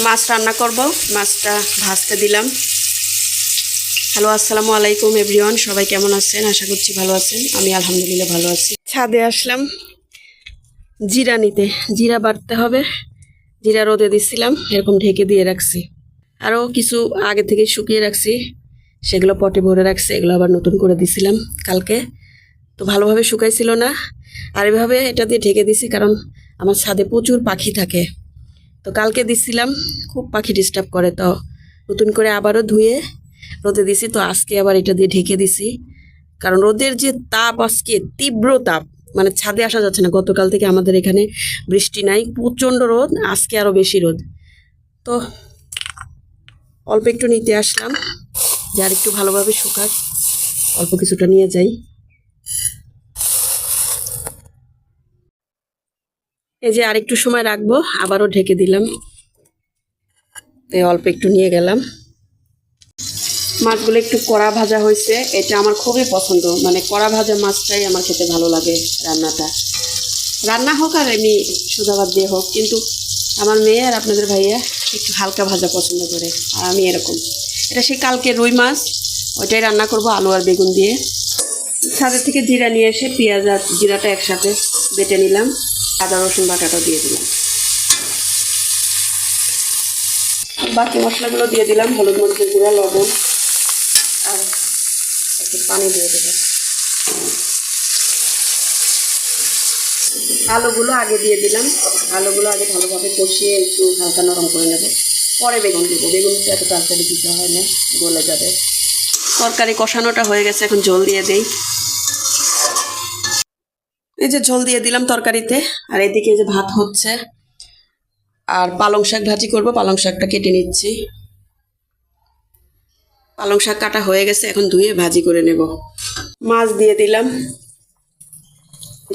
মাছ রান্না করব, মাছটা ভাজতে দিলাম। হ্যালো, আসসালামু আলাইকুম এভরিওয়ান, সবাই কেমন আছেন? আশা করছি ভালো আছেন। আমি আলহামদুলিল্লাহ ভালো আছি। ছাদে আসলাম। জিরা নিতে, জিরা বাটতে হবে। জিরা রোদে দিছিলাম, এরকম ঢেকে দিয়ে রাখছি। আরও কিছু আগে থেকে শুকিয়ে রাখছি, সেগুলো পটে ভরে রাখছি, এগুলো আবার নতুন করে দিছিলাম কালকে। তো ভালোভাবে শুকাইছিল না। আর এভাবে এটা দিয়ে ঢেকে দিছি, কারণ আমার ছাদে প্রচুর পাখি থাকে। তো কালকে দিছিলাম, খুব পাখি ডিস্টার্ব করে তো। নতুন করে আবারও ধুয়ে রোদে দিছি, তো আজকে আবার এটা দিয়ে ঢেকে দিছি। কারণ রোদের যে তাপ আজকে, তীব্র তাপ মানে ছাদে আসা যাচ্ছে না। গতকাল থেকে আমাদের এখানে বৃষ্টি নাই, প্রচণ্ড রোদ, আজকে আরও বেশি রোদ। তো অল্প একটু নিতে আসলাম যার একটু ভালোভাবে শুকাক, অল্প কিছুটা নিয়ে যাই। এই যে আরেকটু সময় রাখব, আবারও ঢেকে দিলাম। অল্প একটু নিয়ে গেলাম। মাছগুলো একটু কড়া ভাজা হয়েছে, এটা আমার খুবই পছন্দ। মানে কড়া ভাজা মাছটাই আমার খেতে ভালো লাগে রান্নাটা। রান্না হোক আর এমনি সুদাবাদ দিয়ে হোক, কিন্তু আমার মেয়ে আর আপনাদের ভাইয়া একটু হালকা ভাজা পছন্দ করে, আর আমি এরকম। এটা সেই কালকে রুই মাছ, ওইটাই রান্না করব, আলু আর বেগুন দিয়ে। ছাদের থেকে জিরা নিয়ে এসে পেঁয়াজ আর জিরাটা একসাথে বেটে নিলাম। আদা, রসুন বাটাটা দিয়ে দিলাম। বাকি মশলাগুলো দিয়ে দিলাম, হলুদ মরিচের গুঁড়া, লবণ, আর একটু পানি দিয়ে দেবো। আলুগুলো আগে দিয়ে দিলাম। আলুগুলো আগে ভালোভাবে কষিয়ে একটু হালকা নরম করে নেব। পরে বেগুন দেবো। বেগুন এত তাড়াতাড়ি দিতে হয় না, গলে যাবে। তরকারি কষানোটা হয়ে গেছে, এখন জল দিয়ে দেই। যে ঝোল দিয়ে দিলাম তরকারিতে, আর এদিকে যে ভাত হচ্ছে। আর পালং শাক ভাজি করব, পালং শাকটা কেটে নিচ্ছি। পালং শাক কাটা হয়ে গেছে, এখন ধুয়ে ভাজি করে নেব। মাছ দিয়ে দিলাম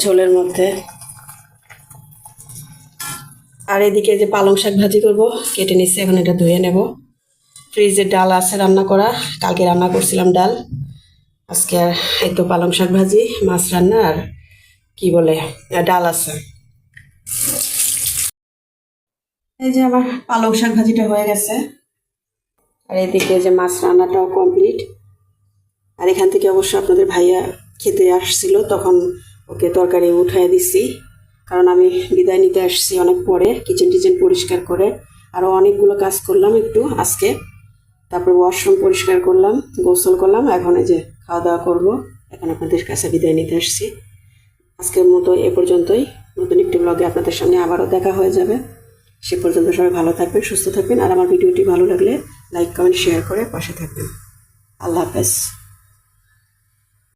ঝোলের মধ্যে। আর এদিকে যে পালং শাক ভাজি করব, কেটে নিচ্ছি, এখন এটা ধুয়ে নেব। ফ্রিজে ডাল আছে রান্না করা, কালকে রান্না করছিলাম ডাল। আজকে আর এই তো পালং শাক ভাজি, মাছ রান্না আর কি বলে ডাল আছে। এই যে আমার পালং শাক ভাজিটা হয়ে গেছে। আর এদিকে যে মাছ রান্নাটাও কমপ্লিট। আর এখান থেকে অবশ্য আপনাদের ভাইয়া খেতে আসছিল, তখন ওকে তরকারি উঠাই দিছি। কারণ আমি বিদায় নিতে আসছি অনেক পরে কিচেন টিচেন পরিষ্কার করে। আরও অনেকগুলো কাজ করলাম একটু আজকে। তারপর ওয়াশরুম পরিষ্কার করলাম, গোসল করলাম। এখন এই যে খাওয়া দাওয়া করব। এখন আপনাদের কাছে বিদায় নিতে আসছি। আজকের মতো এ পর্যন্তই। নতুন একটি ব্লগে আপনাদের সামনে আবারও দেখা হয়ে যাবে। সে পর্যন্ত সবাই ভালো থাকবেন, সুস্থ থাকবেন। আর আমার ভিডিওটি ভালো লাগলে লাইক, কমেন্ট শেয়ার করে পাশে থাকবেন। আল্লাহ হাফেজ।